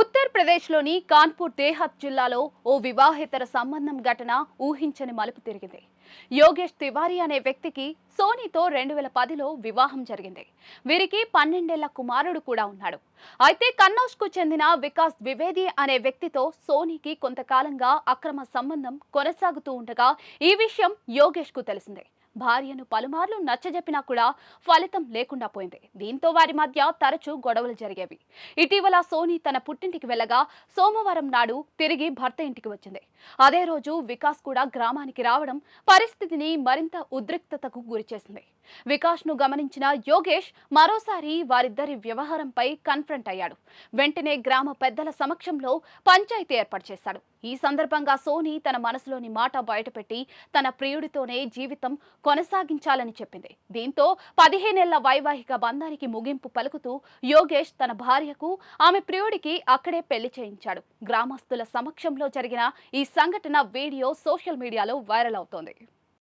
ఉత్తరప్రదేశ్లోని కాన్పూర్ దేహత్ జిల్లాలో ఓ వివాహేతర సంబంధం ఘటన ఊహించని మలుపు తిరిగింది. యోగేష్ తివారీ అనే వ్యక్తికి సోనీతో రెండు వేల పదిలో వివాహం జరిగింది. వీరికి పన్నెండేళ్ళ కుమారుడు కూడా ఉన్నాడు. అయితే కన్నౌజ్కు చెందిన వికాస్ ద్వివేది అనే వ్యక్తితో సోనీకి కొంతకాలంగా అక్రమ సంబంధం కొనసాగుతూ ఉండగా ఈ విషయం యోగేష్కు తెలిసిందే. భార్యను పలుమార్లు నచ్చజెప్పినా కూడా ఫలితం లేకుండా పోయింది. దీంతో వారి మధ్య తరచూ గొడవలు జరిగేవి. ఇటీవల సోనీ తన పుట్టింటికి వెళ్ళగా సోమవారం నాడు తిరిగి భర్త ఇంటికి వచ్చింది. అదే రోజు వికాస్ కూడా గ్రామానికి రావడం పరిస్థితిని మరింత ఉద్రిక్తతకు గురిచేసింది వికాస్ను గమనించిన యోగేష్ మరోసారి వారిద్దరి వ్యవహారంపై కన్ఫ్రంట్ అయ్యాడు. వెంటనే గ్రామ పెద్దల సమక్షంలో పంచాయతీ ఏర్పాటు చేశాడు. ఈ సందర్భంగా సోనీ తన మనసులోని మాట బయటపెట్టి తన ప్రియుడితోనే జీవితం కొనసాగించాలని చెప్పింది. దీంతో పదిహేనేళ్ళ వైవాహిక బంధానికి ముగింపు పలుకుతూ యోగేష్ తన భార్యకు ఆమె ప్రియుడికి అక్కడే పెళ్ళి చేయించాడు. గ్రామస్తుల సమక్షంలో జరిగిన ఈ సంఘటన వీడియో సోషల్ మీడియాలో వైరల్ అవుతోంది.